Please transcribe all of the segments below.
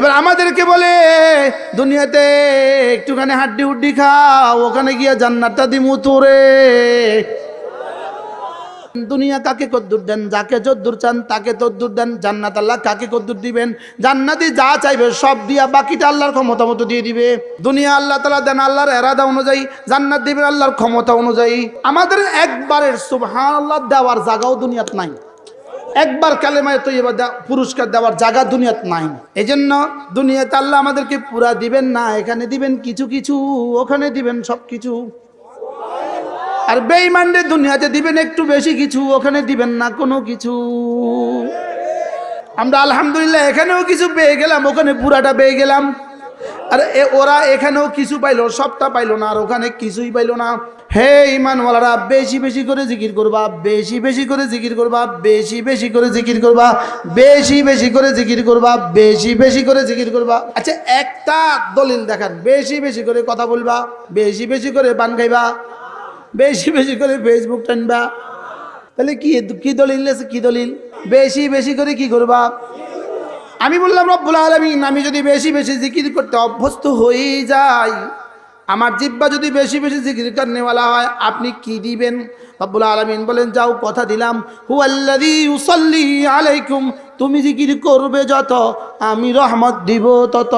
এবার আমাদেরকে বলে, দুনিয়াতে একটুখানি হাড্ডি হুড্ডি খাও, ওখানে গিয়ে জান্নাতটা দিমু তোরে। দুনিয়া কাকে কদ্দুর দেন, যাকে যদ্দুর চান তাকে তদ্দুর দেন, জান্নাত আল্লাহ কাকে কদ্দুর দিবেন? জান্নাতি যা চাইবে সব দিয়া বাকিটা আল্লাহর ক্ষমতা মতো দিয়ে দিবে। দুনিয়া আল্লাহ তালা দেন আল্লাহর এরাদা অনুযায়ী, জান্নাত দিবেন আল্লাহর ক্ষমতা অনুযায়ী। আমাদের একবারের সুবহান আল্লাহ দেওয়ার জায়গাও দুনিয়াত নাই। একবার কালেমায় তো এবার পুরস্কার দেওয়ার জায়গা দুনিয়াত নাই। এই জন্য দুনিয়াতে আল্লাহ আমাদেরকে পুরা দিবেন না, এখানে দিবেন কিছু কিছু, ওখানে দিবেন সব কিছু। আর বেইমান্ডে দুনিয়াতে দিবেন একটু বেশি কিছু, ওখানে দিবেন না কোনো কিছু। আমরা আলহামদুলিল্লাহ এখানেও কিছু পেয়ে গেলাম, ওখানে পুরাটা পেয়ে গেলাম। আর ওরা এখানেও কিছু পাইলো, সবটা পাইলো না, আর ওখানে কিছুই পাইলো না। হে ইমানওয়ালারা, বেশি বেশি করে জিকির করবা, বেশি বেশি করে জিকির করবা, বেশি বেশি করে জিকির করবা, বেশি বেশি করে জিকির করবা, বেশি বেশি করে জিকির করবা। আচ্ছা একটা দলিল দেখান, বেশি বেশি করে কথা বলবা, বেশি বেশি করে পান খাইবা, বেশি বেশি করে ফেসবুক টানবা। তাহলে কি কি দলিল আছে, কি দলিল? বেশি বেশি করে কি করবা? আমি বললাম, রব্বুল আলমিন, আমি যদি বেশি বেশি জিকির করতে অভ্যস্ত হয়েই যাই, আমার জিব্বা যদি বেশি বেশি জিকির করনেওয়ালা হয়, আপনি কি দিবেন? রব্বুল আলমিন বলেন, যাও, কথা দিলাম। হুয়াল্লাযী ইউসাল্লি আলাইকুম, তুমি জিকির করবে যত, আমি রহমত দিব তত।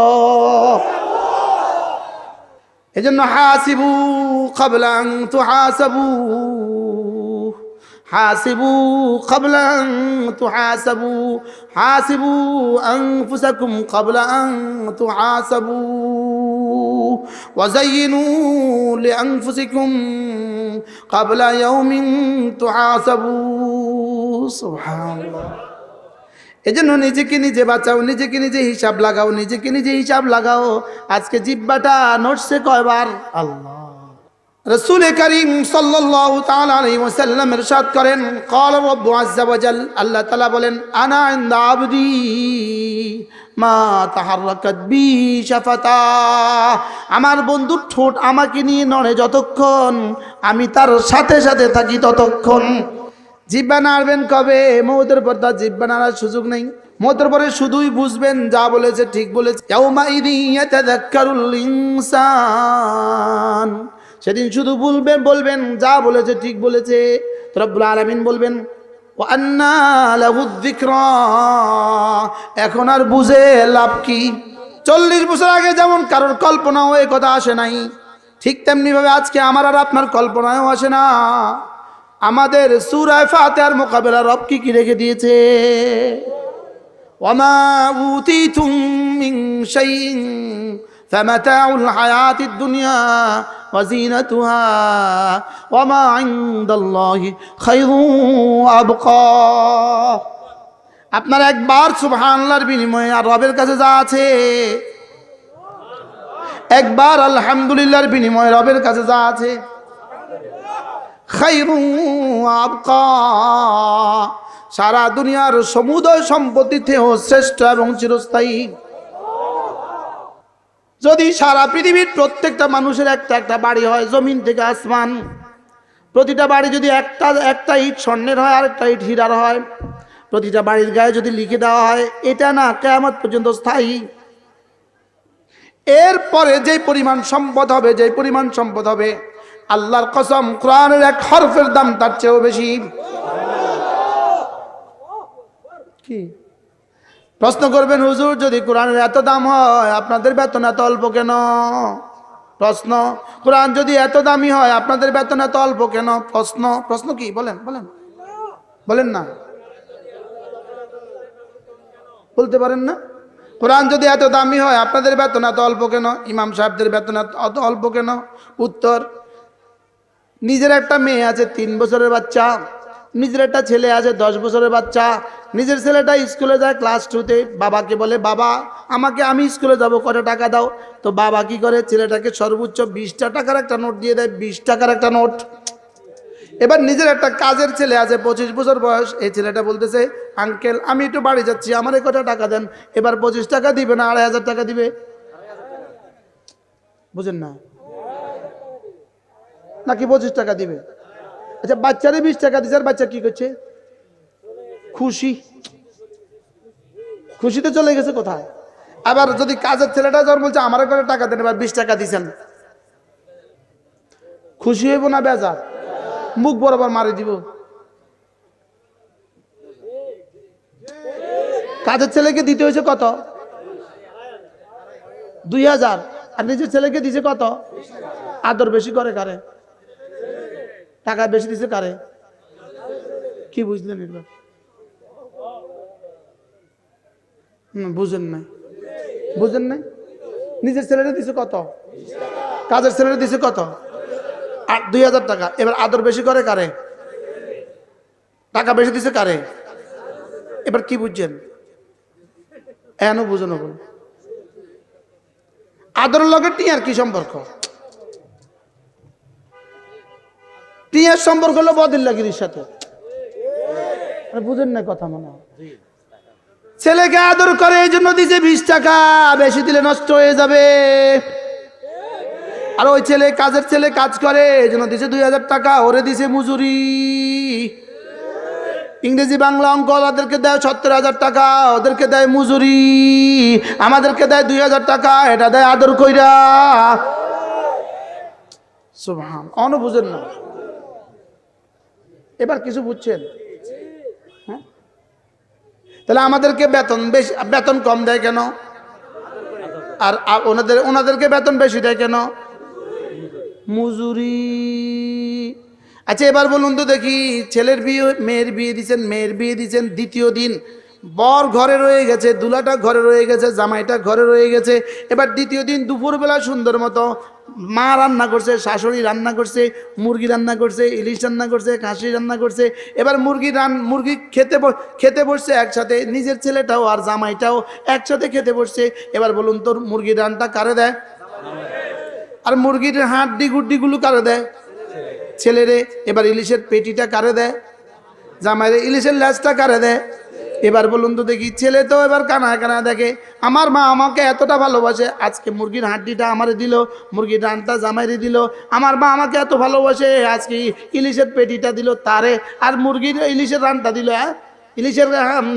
এজন্য হাসিবু খাবলাং তু হাসাবু حاسبوا قبل أن تحاسبوا حاسبوا أنفسكم قبل أن تحاسبوا وزينوا لأنفسكم قبل يوم تحاسبوا سبحان الله এজন্য নিজেকে নিজে বাঁচাও নিজেকে নিজে হিসাব লাগাও নিজেকে নিজে হিসাব লাগাও আজকে জিব্বাটা নড়ছে কয়বার আল্লাহ রসুল করিম সাল্লাহ এরশাদ করেন আল্লাহ তালা বলেন, আনা মা তাহারি সাফাতা আমার বন্ধুর ঠোঁট আমাকে নিয়ে নড়ে যতক্ষণ, আমি তার সাথে সাথে থাকি ততক্ষণ। জিব্বা নাড়বেন কবে? মৌদের পর তার জিব্বা নাড়ার সুযোগ নেই। মতের পরে শুধুই বুঝবেন, যা বলেছে ঠিক বলেছে। সেদিন শুধু বলবেন বলবেন, যা বলেছে ঠিক বলেছে। রব্বুল আলামিন বলবেন এখন আর বুঝে লাভ কি? চল্লিশ বছর আগে যেমন কারোর কল্পনাও এ কথা আসে নাই, ঠিক তেমনিভাবে আজকে আমার আর আপনার কল্পনায়ও আসে না। আমাদের সুরায় ফাতেহার মোকাবেলা রব কি কি রেখে দিয়েছে? উতিতুম মিন শাইইন। فمتاع الحياة الدنيا وزينتها وما عند الله خير وأبقى আপনার একবার সুবহানাল্লাহর বিনিময়ে আর রবের কাছে যা আছে একবার আলহামদুলিল্লাহর বিনিময়ে রবের কাছে যা আছে খাইরু আবকা সারা দুনিয়ার সমুদয় সম্পত্তিতেও শ্রেষ্ঠ এবং চিরস্থায়ী যদি সারা পৃথিবীর প্রত্যেকটা মানুষের একটা একটা বাড়ি হয়, জমিন থেকে আসমান, প্রতিটা বাড়ি যদি একটা একটা ইট স্বর্ণের হয়, আর একটা ইট হীরার হয়, প্রতিটা বাড়ির গায়ে যদি লিখে দেওয়া হয়, এটা না কেমন পর্যন্ত স্থায়ী। এরপরে যে পরিমাণ সম্পদ হবে যে পরিমাণ সম্পদ হবে, আল্লাহর কসম কোরআনের এক হরফের দাম তার চেয়েও বেশি। কি? প্রশ্ন করবেন হুজুর, যদি কোরআনের এত দাম হয়, আপনাদের বেতন এত অল্প কেন? প্রশ্ন। কোরআন যদি এত দামি হয়, আপনাদের বেতন এত অল্প কেন? প্রশ্ন। প্রশ্ন কি? বলেন বলেন। বলেন না। বলতে পারেন না? কোরআন যদি এত দামি হয়, আপনাদের বেতন এত অল্প কেন? ইমাম সাহেবদের বেতন এত অল্প কেন? উত্তর, নিজের একটা মেয়ে আছে, তিন বছরের বাচ্চা। নিজের একটা ছেলে আছে, দশ বছরের বাচ্চা। নিজের ছেলেটা স্কুলে যায় ক্লাস টুতে বাবাকে বলে, বাবা, আমাকে আমি স্কুলে যাব কত টাকা দাও? তো বাবা কি করে, ছেলেটাকে সর্বোচ্চ বিশটা টাকার একটা নোট দিয়ে দেয়, বিশ টাকার একটা নোট। এবার নিজের একটা কাজের ছেলে আছে, পঁচিশ বছর বয়স। এই ছেলেটা বলতেছে, আঙ্কেল, আমি একটু বাড়ি যাচ্ছি, আমার কটা টাকা দেন? এবার পঁচিশ টাকা দিবে না, আড়াই হাজার টাকা দিবে? বুঝেন না? নাকি পঁচিশ টাকা দিবে? আচ্ছা বাচ্চারে বিশ টাকা দিচ্ছে আর বাচ্চা কি করছে? খুশি। খুশিতে চলে গেছে কোথায়? আবার যদি কাজের ছেলেটা যখন বলছে আমার করে টাকা দেন? এবার বিশ টাকা দিছেন। খুশি হইব না বেজার? মুখ বরাবর মারি দিব। কাজের ছেলেকে দিতে হয়েছে কত? দুই হাজার। আর নিজের ছেলেকে দিছে কত? আদর বেশি করে কারে? টাকা বেশি দিছে কারে? কি বুঝলেন হুম, বুঝেন নাই। বুঝেন নাই? নিজের ছেলেটা দিছে কত? কাজের ছেলেটা দিছে কত? দুই হাজার টাকা। এবার আদর বেশি করে কারে? টাকা বেশি দিছে কারে? এবার কি বুঝছেন? এনো বুঝানো বল আদরের লগে টিয়ার কি সম্পর্ক? টিয়ার সম্পর্ক হলো বদিল্লাগিরির সাথে। বুঝেন না কথা মনে হয়। ছেলেকে আদর করে এই জন্য দিছে বিশ টাকা বেশি দিলে নষ্ট হয়ে যাবে। আর ওই ছেলে কাজের ছেলে কাজ করে এই জন্য দিছে দুই হাজার টাকা ওরে দিছে মজুরি। ইংরেজি বাংলা অঙ্ক ওদেরকে দেয় সত্তর হাজার টাকা ওদেরকে দেয় মজুরি। আমাদেরকে দেয় দুই হাজার টাকা এটা দেয় আদর কইরা। সুবহান অন বুঝেন না এবার কিছু বুঝছেন? হ্যাঁ? তাহলে আমাদেরকে বেতন বেশি, বেতন কম দেয় কেন? আর ওনাদের, ওনাদেরকে বেতন বেশি দেয় কেন? মজুরি। আচ্ছা এবার বলুন তো দেখি, ছেলের বিয়ে, মেয়ের বিয়ে দিছেন, মেয়ের বিয়ে দিছেন, দ্বিতীয় দিন। বর ঘরে রয়ে গেছে, দুলাটা ঘরে রয়ে গেছে, জামাইটা ঘরে রয়ে গেছে। এবার দ্বিতীয় দিন দুপুরবেলা সুন্দর মতো মা রান্না করছে, শাশুড়ি রান্না করছে, মুরগি রান্না করছে, ইলিশ রান্না করছে, খাসি রান্না করছে। এবার মুরগি রান মুরগি খেতে খেতে বসছে একসাথে, নিজের ছেলেটাও আর জামাইটাও একসাথে খেতে বসছে। এবার বলুন তোর মুরগির রানটা কারে দেয়? আর মুরগির হাড্ডি গুড্ডিগুলো কারে দেয়? ছেলেরে, এবার ইলিশের পেটিটা কারে দেয়? জামাইরে, ইলিশের ল্যাসটা কারে দেয়? এবার বলুন তো দেখি, ছেলে তো এবার কানা কানা দেখে। আমার মা আমাকে এতটা ভালোবাসে, আজকে মুরগির হাড্ডিটা আমারে দিল, মুরগির রানটা জামাইরে দিল। আমার মা আমাকে এত ভালোবাসে, আজকে ইলিশের পেটিটা দিল, তারে আর মুরগির ইলিশের রানটা দিল হ্যাঁ? ইলিশের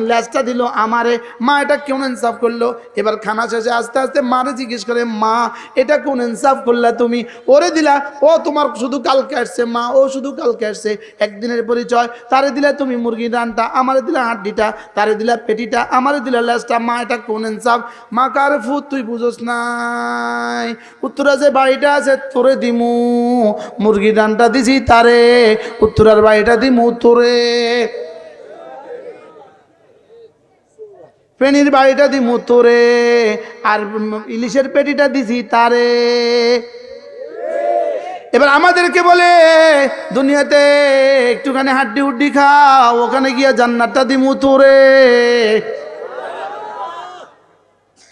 ল্যাসটা দিল আমারে। মা, এটা কেমন ইনসাফ করল? এবার খানা শেষে আস্তে আস্তে মারে জিজ্ঞেস করে, মা, এটা কোন ইনসাফ করলা তুমি? ওরে দিলা, ও তোমার শুধু কালকে আসছে, মা, ও শুধু কালকে আসছে। একদিনের পরিচয়, তারে দিলে তুমি মুরগির রানটা আমারে দিলা হাড্ডিটা, তারে দিলা পেটিটা, আমারে দিলা ল্যাসটা মা, এটা কোন ইনসাফ? মা কার ফুট তুই বুঝোস নাই। উত্তরা যে বাড়িটা আছে, তোরে দিমু। মুরগির রানটা দিছি তারে। উত্তরার বাড়িটা দিমু তোরে। ফেনির বাড়িটা দি তোরে, আর ইলিশের পেটিটা দিছি তারে। এবার আমাদেরকে বলে, দুনিয়াতে একটুখানি হাড্ডি উড্ডি খাও, ওখানে গিয়ে জান্নাতটা দিমু তোরে।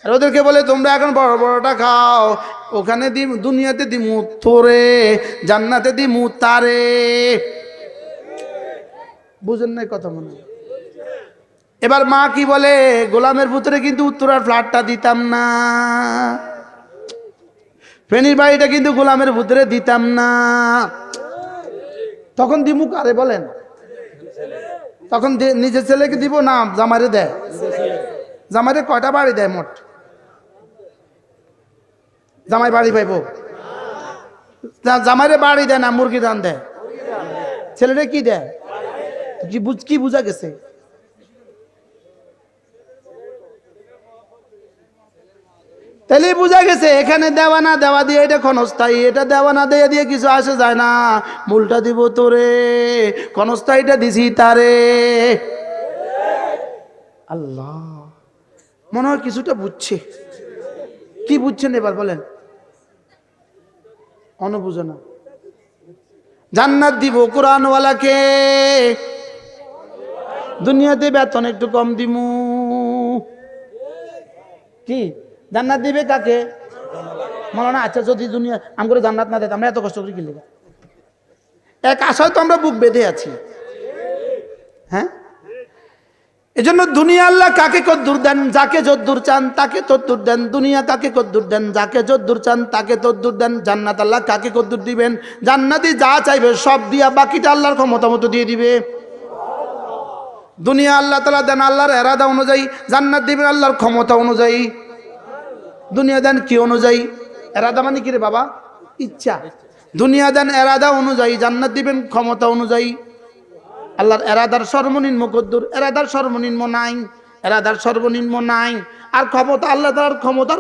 আর ওদেরকে বলে, তোমরা এখন বড় বড়টা খাও, ওখানে দিম, দুনিয়াতে দিমু তোরে, জান্নাতে দিমু তারে। বুঝেন নাই কথা মনে হয়? এবার মা কি বলে, গোলামের ভিতরে কিন্তু উত্তরার ফ্ল্যাটটা দিতাম না। ফেনির বাড়িটা কিন্তু গোলামের ভিতরে দিতাম না। তখন দিমু কারে বলেন? তখন নিজের ছেলেকে দিব না জামারে দেয়। জামারে কয়টা বাড়ি দেয় মোট? জামাই বাড়ি পাইব? জামাইরে বাড়ি দেয় না, মুরগি দান দেয়। ছেলেটা কি দেয়? কি বুঝা গেছে? তাহলে বোঝা গেছে, এখানে দেওয়া না দেওয়া দিয়ে এটা ক্ষণস্থায়ী, এটা দেওয়া না দেওয়া দিয়ে কিছু আসে যায় না। মূলটা দিব তোরে, ক্ষণস্থায়ীটা দিছি তারে। আল্লাহ, মনে হয় কিছুটা বুঝছে। কি বুঝছেন এবার বলেন? অনুবুঝো না। জান্নাত দিব কোরআনওয়ালাকে। দুনিয়াতে বেতন একটু কম দিমু। কি? জান্নাত দিবে কাকে? মনে না আচ্ছা যদি দুনিয়া আম করে জান্নাত না দেয় আমরা এত কষ্ট করে কিনলে এক আশায় তো আমরা বুক বেঁধে আছি। হ্যাঁ? এজন্য দুনিয়া আল্লাহ কাকে কদ্দুর দেন, যাকে যদ্দুর চান তাকে তদ্দুর দেন। দুনিয়া কাকে কদ্দুর দেন, যাকে যদ্দুর চান তাকে তদ্দুর দেন। জান্নাত আল্লাহ কাকে কদ্দুর দিবেন? জান্নাতি যা চাইবে সব দিয়া বাকিটা আল্লাহর ক্ষমতা মতো দিয়ে দিবে। দুনিয়া আল্লাহ তালা দেন আল্লাহর এরাদা অনুযায়ী, জান্নাত দিবেন আল্লাহর ক্ষমতা অনুযায়ী। দুনিয়া দান কি অনুযায়ী? এরাদা মানে কি রে বাবা? ইচ্ছা। দুনিয়া দান এরাদা অনুযায়ী, জান্নাত দিবেন ক্ষমতা অনুযায়ী। আল্লাহর এরাদার সর্বনিম্ন কদ্দুর, এরাদার সর্বনিম্ন নাই, এরাদার সর্বনিম্ন নাই। আর ক্ষমতা, আল্লাহ তার ক্ষমতার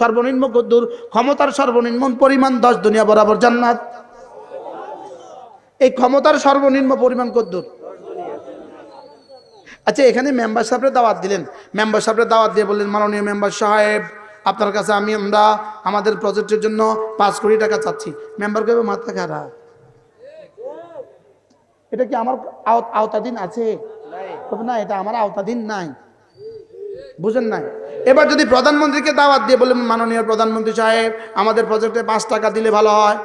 সর্বনিম্ন কদ্দুর, ক্ষমতার সর্বনিম্ন পরিমাণ দশ দুনিয়া বরাবর জান্নাত। এই ক্ষমতার সর্বনিম্ন পরিমাণ কদ্দুর। আচ্ছা এখানে মেম্বার সাহেবরা দাওয়াত দিলেন। মেম্বার সাহেবরা দাওয়াত দিয়ে বললেন, মাননীয় মেম্বার সাহেব আপনার কাছে আমি আমরা আমাদের প্রজেক্টের জন্য পাঁচ কোটি টাকা চাচ্ছি। মেম্বার কেবে মাথা খারাপ। এটা কি আমার আওত- আওতাধীন আছে? তবে না এটা আমার আওতাধীন নাই। বুঝেন নাই? এবার যদি প্রধানমন্ত্রীকে দাওয়াত দিয়ে বললেন মাননীয় প্রধানমন্ত্রী সাহেব আমাদের প্রজেক্টে পাঁচ টাকা দিলে ভালো হয়।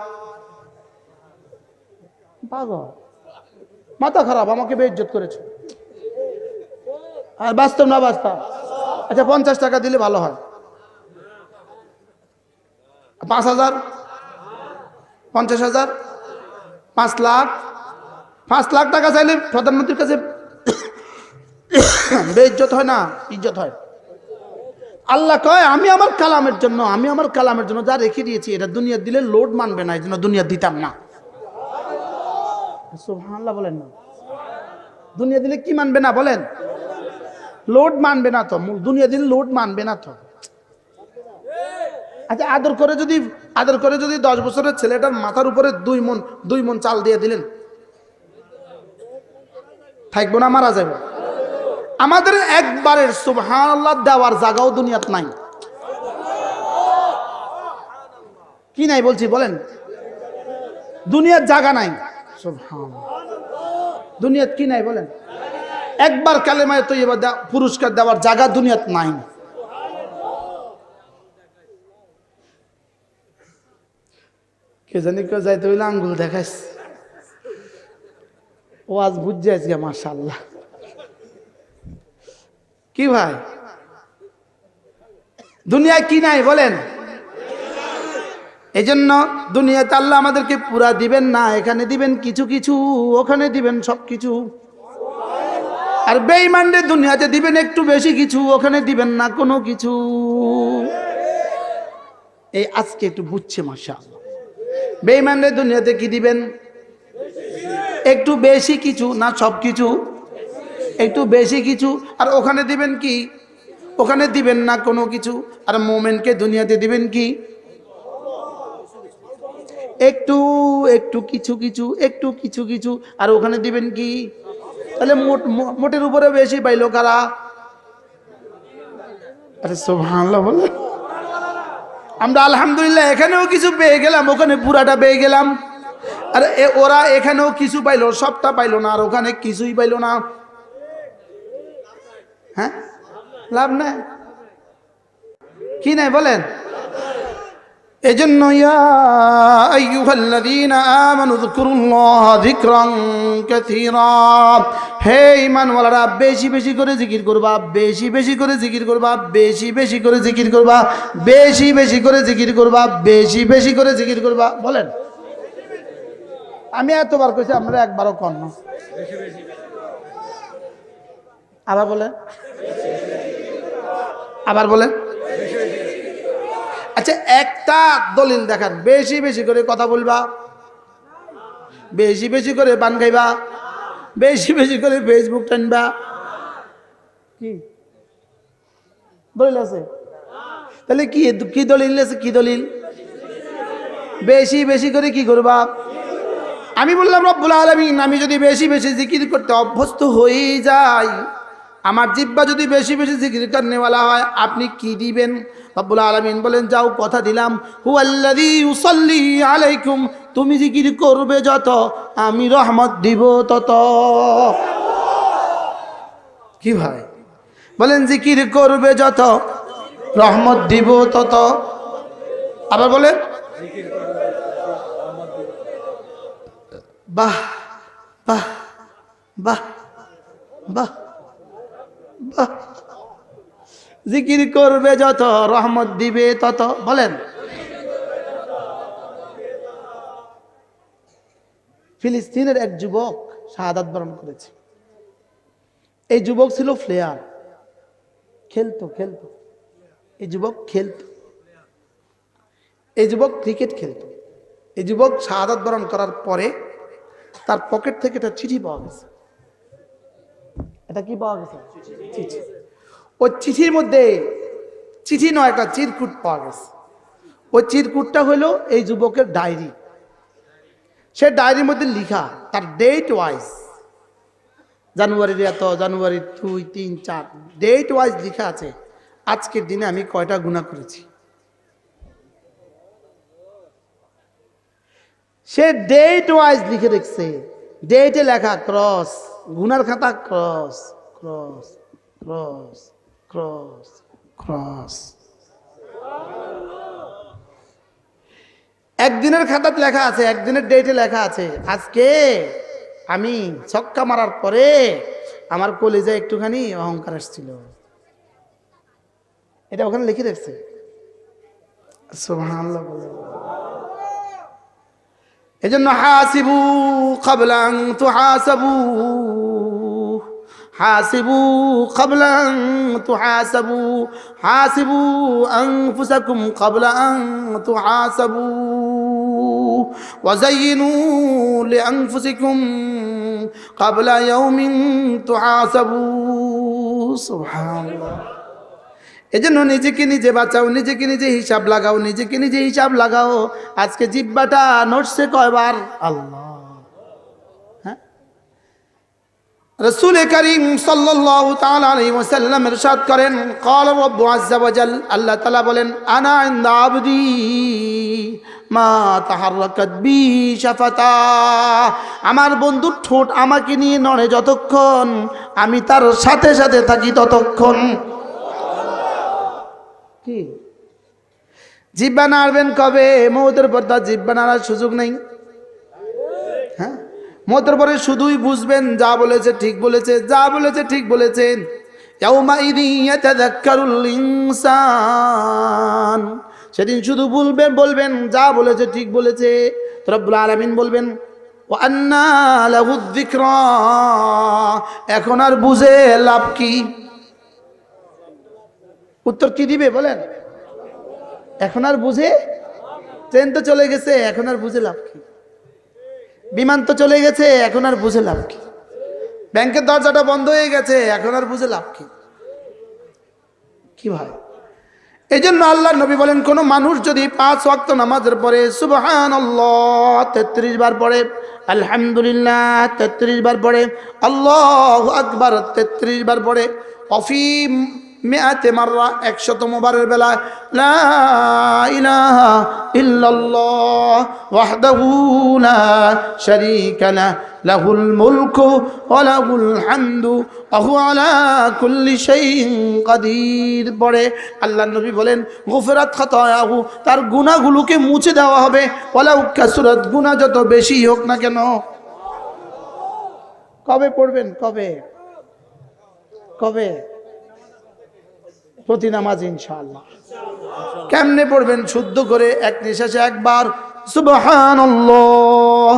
মাথা খারাপ আমাকে বেইজ্জত করেছে। আর বাস্তব না বাস্তব? আচ্ছা পঞ্চাশ টাকা দিলে ভালো হয়। পাঁচ হাজার? পঞ্চাশ হাজার? পাঁচ লাখ? পাঁচ লাখ টাকা চাইলে প্রধানমন্ত্রীর কাছে বেইজ্জত হয় না, ইজ্জত হয়। আল্লাহ কয়, আমি আমার কালামের জন্য, আমি আমার কালামের জন্য যা রেখে দিয়েছি, এটা দুনিয়া দিলে লোড মানবে না, এই জন্য দুনিয়া দিতাম না। সুবহানাল্লাহ বলেন না। দুনিয়া দিলে কি মানবে না বলেন? লোড মানবে না তো দুনিয়া দিলে লোড মানবে না তো। আচ্ছা আদর করে যদি, আদর করে যদি দশ বছরের ছেলেটার মাথার উপরে দুই মন দুই মন চাল দিয়ে দিলেন, থাকব না, মারা যাবে। আমাদের একবারের সুবহানাল্লাহ দেওয়ার জায়গাও দুনিয়াত নাই। কি নাই বলছি, বলেন? দুনিয়ার জায়গা নাই। দুনিয়াত কি নাই, বলেন? একবার কালেমায় তো এবার পুরস্কার দেওয়ার জায়গা দুনিয়াত নাই। কে জানি কেউ যাইতে হইলে আঙ্গুল দেখাইস। ও আজ বুঝছে আজকে মার্শাল্লাহ কি ভাই? দুনিয়ায় কি নাই বলেন? এই জন্য দুনিয়াতে আল্লাহ আমাদেরকে পুরা দিবেন না, এখানে দিবেন কিছু কিছু, ওখানে দিবেন সব কিছু। আর বেইমানদের দুনিয়াতে দিবেন একটু বেশি কিছু, ওখানে দিবেন না কোনো কিছু। এই আজকে একটু বুঝছে মাসা বেইমানদের দুনিয়াতে কি দিবেন? একটু বেশি কিছু, না সব কিছু? একটু বেশি কিছু। আর ওখানে দিবেন কি? ওখানে দিবেন না কোনো কিছু। আর মোমেনকে দুনিয়াতে দিবেন কি? একটু একটু কিছু কিছু, একটু কিছু কিছু। আর ওখানে দিবেন কি? তাহলে মোট, মোটের উপরে বেশি পাইলো কারা? আরে সোভানলা বলে। আমরা আলহামদুলিল্লাহ এখানেও কিছু পেয়ে গেলাম, ওখানে পুরাটা পেয়ে গেলাম। আর ওরা এখানেও কিছু পাইলো, সবটা পাইলো না, আর ওখানে কিছুই পাইলো না। হ্যাঁ? লাভ নাই। কি নাই বলেন? এজন্য হে ঈমানওয়ালারা, বেশি বেশি করে জিকির করবা, বেশি বেশি করে জিকির করবা, বেশি বেশি করে জিকির করবা, বেশি বেশি করে জিকির করবা, বেশি বেশি করে জিকির করবা, বলেন। আমি এতবার কইছি আমরা একবারও কর না। আবার বলেন। আবার বলেন। আচ্ছা একটা দলিল দেখান। বেশি বেশি করে কথা বলবা। বেশি বেশি করে পান খাইবা। বেশি বেশি করে ফেসবুক টানবা। কি? দলিল আছে? তাহলে কি কি দলিল আছে? কি দলিল? বেশি বেশি করে কি করবা? আমি বললাম, রব্বুল আলমিন, আমি যদি বেশি বেশি জিকির করতে অভ্যস্ত হয়ে যাই, আমার জিব্বা যদি বেশি বেশি জিকির করনেওয়ালা হয়, আপনি কি দিবেন? রব্বুল আলমিন বলেন, যাও, কথা দিলাম। হু উসল্লি আলাইকুম। তুমি জিকির করবে যত, আমি রহমত দিব তত। কি ভাই? বলেন, জিকির করবে যত, রহমত দিব তত। আবার বলেন, বাহ বাহ বাহ বাহ বাহ জিকির করবে যত, রহমত দিবে তত। বলেন। ফিলিস্তিনের এক যুবক শাহাদাত বরণ করেছে। এই যুবক ছিল ফ্লেয়ার। খেলতো খেলতো। এই যুবক খেলতো। এই যুবক ক্রিকেট খেলত। এই যুবক শাহাদাত বরণ করার পরে তার পকেট থেকে একটা চিঠি পাওয়া গেছে। এটা কি পাওয়া গেছে? চিঠি। ওই চিঠির মধ্যে, চিঠি নয়, একটা চিরকুট পাওয়া গেছে। ওই চিরকুটটা হলো এই যুবকের ডায়েরি। সে ডায়েরির মধ্যে লিখা, তার ডেট ওয়াইজ জানুয়ারির এত, জানুয়ারি দুই, তিন, চার ডেট ওয়াইজ লিখা আছে, আজকের দিনে আমি কয়টা গুণা করেছি? সে ডেট ওয়াইজ লিখে রেখেছে ডেটে লেখা ক্রস গুনার খাতা cross cross cross cross cross একদিনের খাতাতে লেখা আছে, একদিনের ডেটে লেখা আছে। আজকে আমি ছক্কা মারার পরে আমার কলেজে একটুখানি অহংকার আসছিল। এটা ওখানে লিখে রেখেছে। এই জন্য হাসিবু কাবলাং তু হাসাবু হাসিবু কাবলাং তু হাসাবু হাসিবু আনফুসাকুম কাবলাং তু হাসাবু وزينوا لأنفسكم قبل يوم تحاسبوا سبحان الله এজন্য নিজেকে নিজে বাঁচাও নিজেকে নিজে হিসাব লাগাও নিজেকে নিজে হিসাব লাগাও আজকে জিব্বাটা নড়ছে কয়বার আল্লাহ রসুল করিম সাল্লাম ইরশাদ করেন, কল রব্বু আজ্জাবাজাল আল্লাহ তালা বলেন, আনা ইন্দা আবদি মা তাহারকাত বি শাফাতা। আমার বন্ধুর ঠোঁট আমাকে নিয়ে নড়ে যতক্ষণ, আমি তার সাথে সাথে থাকি ততক্ষণ। কি? জিব্বা নাড়বেন কবে? মৌতের পর তার জিব্বা নাড়ার সুযোগ নেই। মতের পরে শুধুই বুঝবেন, যা বলেছে ঠিক বলেছে, যা বলেছে ঠিক বলেছেন। সেদিন শুধু বলবেন বলবেন, যা বলেছে ঠিক বলেছে। রব্বুল আলমিন বলবেন এখন আর বুঝে লাভ কি? উত্তর কি দিবে বলেন? এখন আর বুঝে? ট্রেন তো চলে গেছে, এখন আর বুঝে লাভ কি? বিমান তো চলে গেছে, এখন আর বুঝে লাভ কি? ব্যাংকের দরজাটা বন্ধ হয়ে গেছে, এখন আর বুঝে লাভ কি? কি ভাই? এই জন্য আল্লাহ নবী বলেন, কোন মানুষ যদি পাঁচ ওয়াক্ত নামাজের পরে সুবহান তেত্রিশ বার পড়ে, আলহামদুলিল্লাহ, তেত্রিশ বার পড়ে, আল্লাহ আকবার, তেত্রিশ বার পড়ে, অফিম মেয়াতে মাররা একশতম বারের বেলায়, লা ইলাহা ইল্লাল্লাহ ওয়াহদাহু লা শারীকা লাহ লাহুল মুলকু ওয়া লাহুল হামদু ওয়া হুয়া আলা কুল্লি শাইইন কাদির। পড়ে আল্লাহ নবী বলেন, গুফরাত খাতায়াহু, তার গুনাহগুলোকে মুছে দেওয়া হবে। ওয়ালাউ কাসুরাত, গুনাহ যত বেশি হোক না কেন। কবে পড়বেন? কবে? কবে? প্রতি নামাজ ইনশাআল্লাহ। কেমনে পড়বেন শুদ্ধ করে এক নিঃশ্বাসে একবার? সুবহানাল্লাহ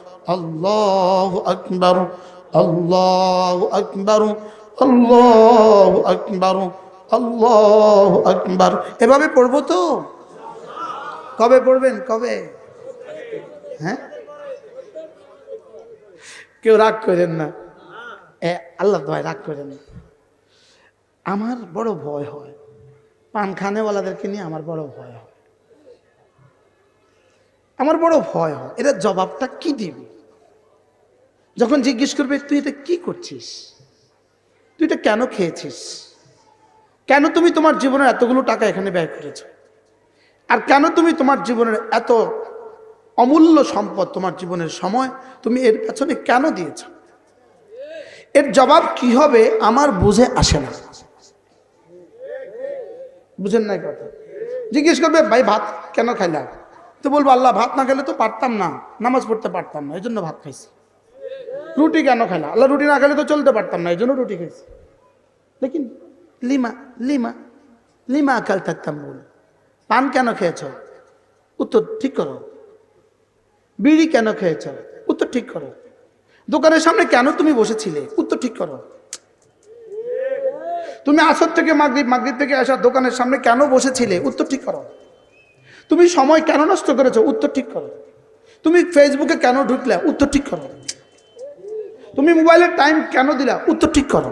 আল্লাহ আকবর আল্লাহ আকবর আল্লাহ আকবর আল্লাহ আকবর। এভাবে পড়ব তো? কবে পড়বেন? কবে? হ্যাঁ? কেউ রাগ করেন না। এ, আল্লাহ দয় রাগ করেন। না আমার বড় ভয় হয়। পানখানেওয়ালাদেরকে নিয়ে আমার বড় ভয় হয়। আমার বড় ভয় হয়। এটা জবাবটা কি দিবি? যখন জিজ্ঞেস করবে, তুই এটা কি করছিস? তুই এটা কেন খেয়েছিস? কেন তুমি তোমার জীবনের এতগুলো টাকা এখানে ব্যয় করেছ? আর কেন তুমি তোমার জীবনের এত অমূল্য সম্পদ তোমার জীবনের সময় তুমি এর পেছনে কেন দিয়েছ? এর জবাব কি হবে আমার বুঝে আসে না। বুঝেন নাই কথা? জিজ্ঞেস করবে, ভাই, ভাত কেন খাইলা? তো বলব, আল্লাহ, ভাত না খেলে তো পারতাম না। নামাজ পড়তে পারতাম না। এই জন্য ভাত খাইছি। রুটি কেন খাইলা আল্লাহ রুটি না খেলে তো চলতে পারতাম না, এই জন্য রুটি খাইছি। লেকিন লিমা লিমা লিমা আকাল থাকতাম বল। পান কেন খেয়েছ? উত্তর ঠিক করো। বিড়ি কেন খেয়েছ? উত্তর ঠিক করো। দোকানের সামনে কেন তুমি বসেছিলে? উত্তর ঠিক করো। তুমি আসর থেকে মাগরিব মাগরিব থেকে আসা দোকানের সামনে কেন বসেছিলে? উত্তর ঠিক করো। তুমি সময় কেন নষ্ট করেছ? উত্তর ঠিক করো। তুমি ফেসবুকে কেন ঢুকলে? উত্তর ঠিক করো। তুমি মোবাইলের টাইম কেন দিলা? উত্তর ঠিক করো।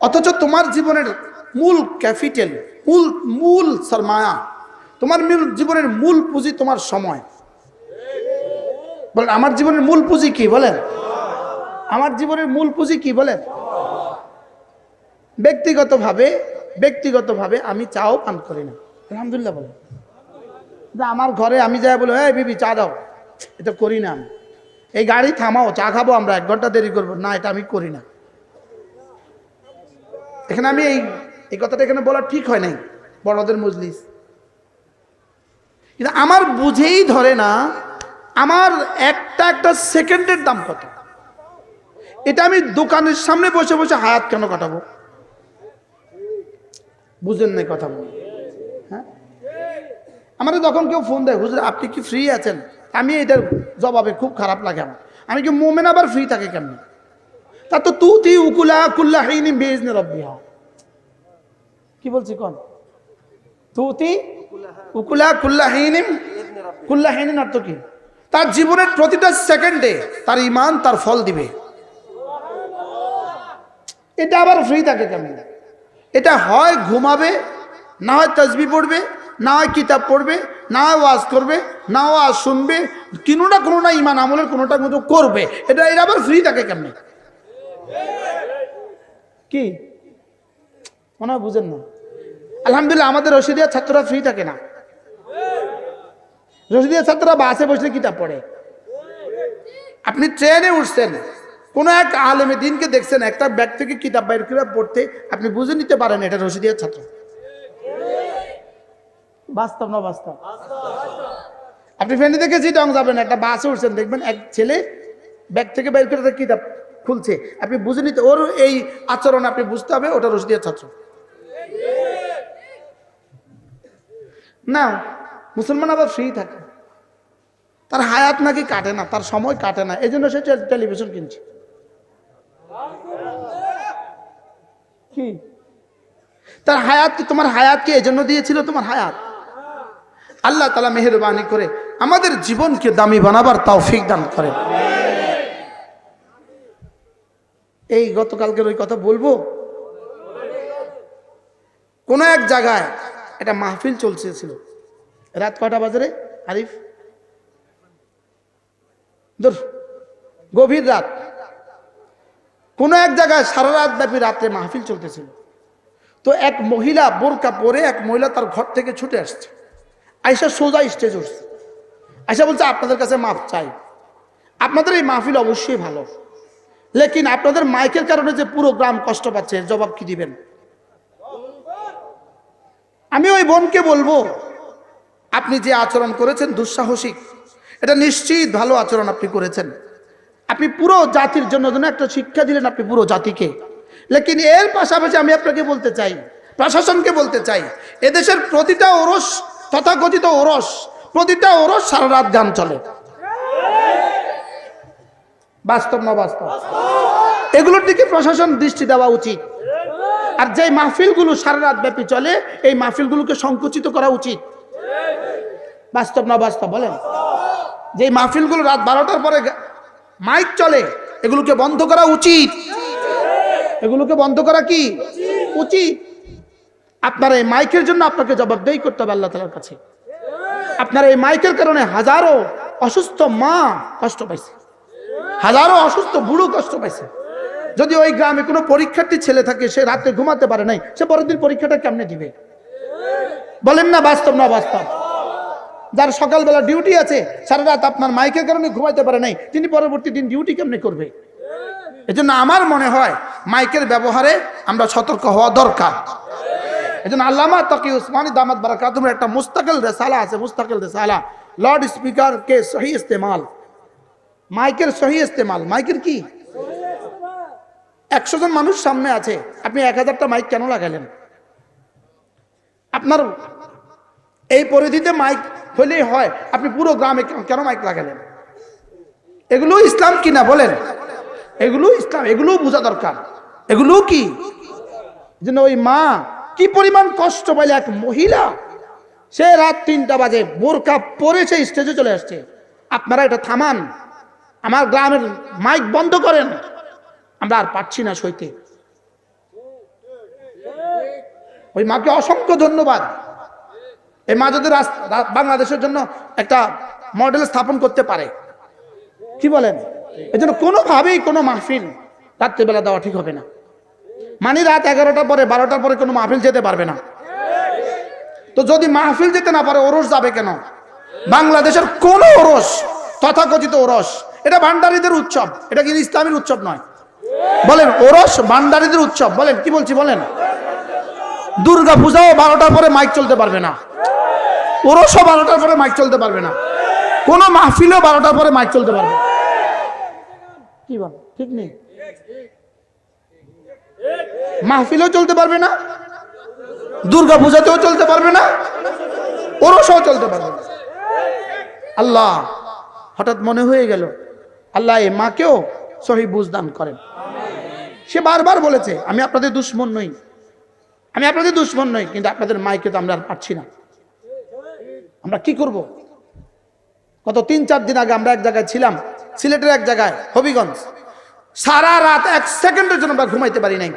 অথচ তোমার জীবনের মূল ক্যাপিটাল মূল মূল সরমায়া, তোমার জীবনের মূল পুঁজি তোমার সময়। বলেন, আমার জীবনের মূল পুঁজি কি? বলেন। আমার জীবনের মূল পুঁজি কি? বলেন। ব্যক্তিগতভাবে ব্যক্তিগতভাবে আমি চাও পান করি না। আলহামদুলিল্লাহ বলেন। আমার ঘরে আমি যাই বলে হ্যাঁ বিবি, চা দাও। এটা করি না আমি। এই গাড়ি থামাও, চা খাব আমরা, এক ঘণ্টা দেরি করব। না, এটা আমি করি না। এখানে আমি এই এই কথাটা এখানে বলা ঠিক হয় নাই, বড়দের মজলিস। কিন্তু আমার বুঝেই ধরে না, আমার একটা একটা সেকেন্ডের দাম কত? এটা আমি দোকানের সামনে বসে বসে হায়াত কেন কাটাবো? বুঝেন নাই কথা বল। হ্যাঁ? আমাদের যখন কেউ ফোন দেয়, হুজুর, আপনি কি ফ্রি আছেন? আমি এটার জবাবে খুব খারাপ লাগে আমার। আমি কি মোমেন আবার ফ্রি থাকে কেমনি? তা তো তু তি উকুলা কুল্লা হাইনি বেজনে রব্বিহা। কি বলছি কোন? তুতি উকুলা কুল্লা হাইনিম কুল্লা হাইনিন অর্থ কি? তার জীবনের প্রতিটা সেকেন্ডে তার ইমান তার ফল দিবে। এটা আবার ফ্রি থাকে কেমন? এটা হয় ঘুমাবে, না হয় তসবি পড়বে, না হয় কিতাব পড়বে না ওয়াজ করবে, না ওয়াজ শুনবে কোনোটা কোনোটা ইমান আমলের কোনোটা কোনো করবে। এটা এটা আবার ফ্রি থাকে কেমনি? কি? মনে হয় বুঝেন না। আলহামদুলিল্লাহ, আমাদের রশিদিয়া ছাত্ররা ফ্রি থাকে না। রশিদিয়া ছাত্ররা বাসে বসলে কিতাব পড়ে। আপনি ট্রেনে উঠছেন, কোনো এক আলেমে দিনকে দেখছেন, একটা ব্যাগ থেকে কিতাব বাইর করে পড়তে, আপনি বুঝে নিতে পারেন এটা রশিদিয়া ছাত্র। বাস্তব না বাস্তব? আপনি ফ্রেন্ডে দেখে চিটং যাবেন, একটা বাসে উঠছেন, দেখবেন এক ছেলে ব্যাগ থেকে বাইর করে কিতাব খুলছে। আপনি বুঝে নিতে ওর এই আচরণ আপনি বুঝতে হবে, ওটা রশিদিয়া ছাত্র। না মুসলমান আবার ফ্রি থাকে। তার হায়াত নাকি কাটে না, তার সময় কাটে না, এই জন্য সে টেলিভিশন কিনছে। তার হায়াত কি, তোমার হায়াত কি এজন্য দিয়েছিল তোমার হায়াত? আল্লাহ তালা মেহরবানি করে আমাদের জীবনকে দামি বানাবার তাও ফিক দান করে। এই গতকালকের ওই কথা বলব? কোন এক জায়গায় একটা মাহফিল চলছিল। রাত কটা বাজারে আরিফ? ধর, গভীর রাত। কোন এক জায়গায় সারা রাত ব্যাপী রাত্রে মাহফিল চলতেছিল। তো এক মহিলা বোরকা পরে এক মহিলা তার ঘর থেকে ছুটে আসছে। আয়সা সোজা স্টেজ উঠছে। আয়সা বলছে, আপনাদের কাছে মাফ চাই। আপনাদের এই মাহফিল অবশ্যই ভালো। লেকিন আপনাদের মাইকের কারণে যে পুরো গ্রাম কষ্ট পাচ্ছে জবাব কি দিবেন? আমি ওই বোনকে বলব, আপনি যে আচরণ করেছেন দুঃসাহসিক, এটা নিশ্চিত ভালো আচরণ আপনি করেছেন। আপনি পুরো জাতির জন্য যেন একটা শিক্ষা দিলেন আপনি পুরো জাতিকে। লেকিন এর পাশাপাশি আমি আপনাকে বলতে চাই, প্রশাসনকে বলতে চাই, এদেশের প্রতিটা ওরস তথাকথিত ওরস। প্রতিটা ওরস সারা রাত গান চলে। বাস্তব না বাস্তব? এগুলোর দিকে প্রশাসন দৃষ্টি দেওয়া উচিত। আর যে মাহফিলগুলো সারা রাত ব্যাপী চলে, এই মাহফিলগুলোকে সংকুচিত করা উচিত। বাস্তব না বাস্তব বলেন? যে মাহফিলগুলো রাত বারোটার পরে মাইক চলে, এগুলোকে বন্ধ করা উচিত। এগুলোকে বন্ধ করা কি? উচিত। আপনার এই মাইকের জন্য আপনাকে জবাবদেহি করতে হবে আল্লাহ তালার কাছে। আপনার এই মাইকের কারণে হাজারো অসুস্থ মা কষ্ট পাইছে। হাজারো অসুস্থ বুড়ো কষ্ট পাইছে। যদি ওই গ্রামে কোনো পরীক্ষার্থী ছেলে থাকে, সে রাতে ঘুমাতে পারে নাই, সে পরের দিন পরীক্ষাটা কেমনে দিবে? বলেন না বাস্তব না বাস্তব যার সকালবেলা ডিউটি আছে, সারা রাত আপনার মাইকের কারণে ঘুমাইতে পারে নাই, তিনি পরবর্তী দিন ডিউটি কেমনে করবে? এজন্য আমার মনে হয়, মাইকের ব্যবহারে আমরা সতর্ক হওয়া দরকার। এজন্য আল্লামা তকি উসমানী দামাত বারাকাতুমের একটা মুস্তাকিল রেসালা আছে, মুস্তাকিল রেসালা। লাউড স্পিকার কে সহি ইস্তেমাল। মাইকের সহি ইস্তেমাল। মাইকের কি? একশো জন মানুষ সামনে আছে। আপনি এক হাজারটা মাইক কেন লাগালেন? আপনার এই পরিধিতে মাইক হলেই হয়। আপনি পুরো গ্রামে কেন- মাইক লাগালেন? এগুলো ইসলাম কিনা বলেন? এগুলো ইসলাম। এগুলো বোঝা দরকার। এগুলো কি? যেন ওই মা কি পরিমাণ কষ্ট পাইলে এক মহিলা? সে রাত তিনটা বাজে, বোরকা পরে সে স্টেজে চলে আসছে। আপনারা এটা থামান। আমার গ্রামের মাইক বন্ধ করেন। আমরা আর পাচ্ছি না সইতে। ওই মাকে অসংখ্য ধন্যবাদ। এই মা যদি বাংলাদেশের জন্য একটা মডেল স্থাপন করতে পারে। কি বলেন? এই জন্য কোনোভাবেই কোনো মাহফিল রাত্রিবেলা দেওয়া ঠিক হবে না। মানে রাত এগারোটার পরে, বারোটার পরে কোনো মাহফিল যেতে পারবে না। তো যদি মাহফিল যেতে না পারে, ওরস যাবে কেন? বাংলাদেশের কোন ওরস, তথাকথিত ওরস, এটা ভান্ডারীদের উৎসব, এটা কিন্তু ইসলামের উৎসব নয়। বলেন, ওরস ভান্ডারীদের উৎসব, বলেন, কি বলছি, বলেন? দুর্গা পূজাও বারোটার পরে মাইক চলতে পারবে না। ওরসও বারোটার পরে মাইক চলতে পারবে না। কোন মাহফিলও বারোটার পরে মাইক চলতে পারবে। কি বল? ঠিক নেই। মাহফিলও চলতে পারবে না দুর্গা পূজাতেও চলতে পারবে না, ওরসও চলতে পারবে না। আল্লাহ, হঠাৎ মনে হয়ে গেল, আল্লাহ এ মাকেও সহি বুঝদান করেন। সে বারবার বলেছে, আমি আপনাদের দুশ্মন নই, আমি আপনাদের দুশ্মন নই, কিন্তু আপনাদের মাইকে তো আমরা আর পাচ্ছি না। আমরা কি করব? গত তিন চার দিন আগে আমরা এক জায়গায় ছিলাম, সিলেটের এক জায়গায়, হবিগঞ্জ। সারা রাত এক সেকেন্ডের জন্য আমরা ঘুমাইতে পারি নাই।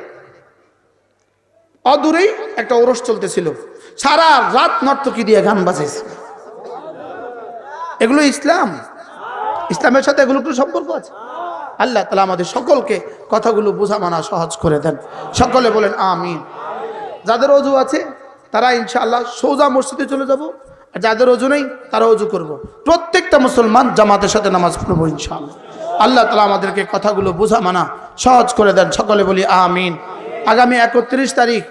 অদূরেই একটা ওরস চলতেছিল। সারা রাত নর্তকী দিয়ে গান বাজাইছে। এগুলো ইসলাম। ইসলামের সাথে এগুলো একটু সম্পর্ক আছে? আল্লাহ তালা আমাদের সকলকে কথাগুলো বোঝা মানা সহজ করে দেন। সকলে বলেন, আমিন। যাদের অজু আছে, তারা ইনশাআল্লাহ সোজা মসজিদে চলে যাব। আর যাদের অজু নেই, তারা অজু করব। প্রত্যেকটা মুসলমান জামাতের সাথে নামাজ পড়ব ইনশাআল্লাহ। আল্লাহ তালা আমাদেরকে কথাগুলো বোঝা মানা সহজ করে দেন। সকলে বলি, আমিন। আগামী একত্রিশ তারিখ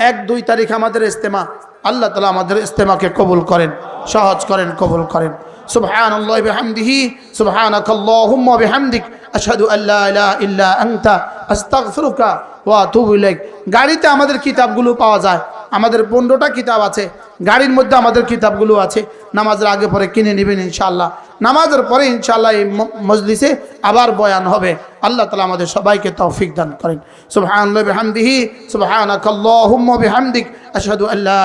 এক দুই তারিখ আমাদের ইস্তেমা আল্লাহ তালা আমাদের ইস্তেমাকে কবুল করেন সহজ করেন কবুল করেন سبحان الله بحمده سبحانك اللهم وبحمدك أشهد أن لا إله إلا أنت أستغفرك وأتوب إليك গাড়িতে আমাদের কিতাবগুলো পাওয়া যায় আমাদের পনেরোটা কিতাব আছে, গাড়ির মধ্যে আমাদের কিতাবগুলো আছে, নামাজের আগে পরে কিনে নেবেন ইনশাল্লাহ নামাজের পরে ইনশাল্লাহ এই মজলিসে আবার বয়ান হবে। আল্লাহ তালা আমাদের সবাইকে তৌফিক দান করেন। সুবাহি বিহামদিহি আসাদু আশহাদু আল্লা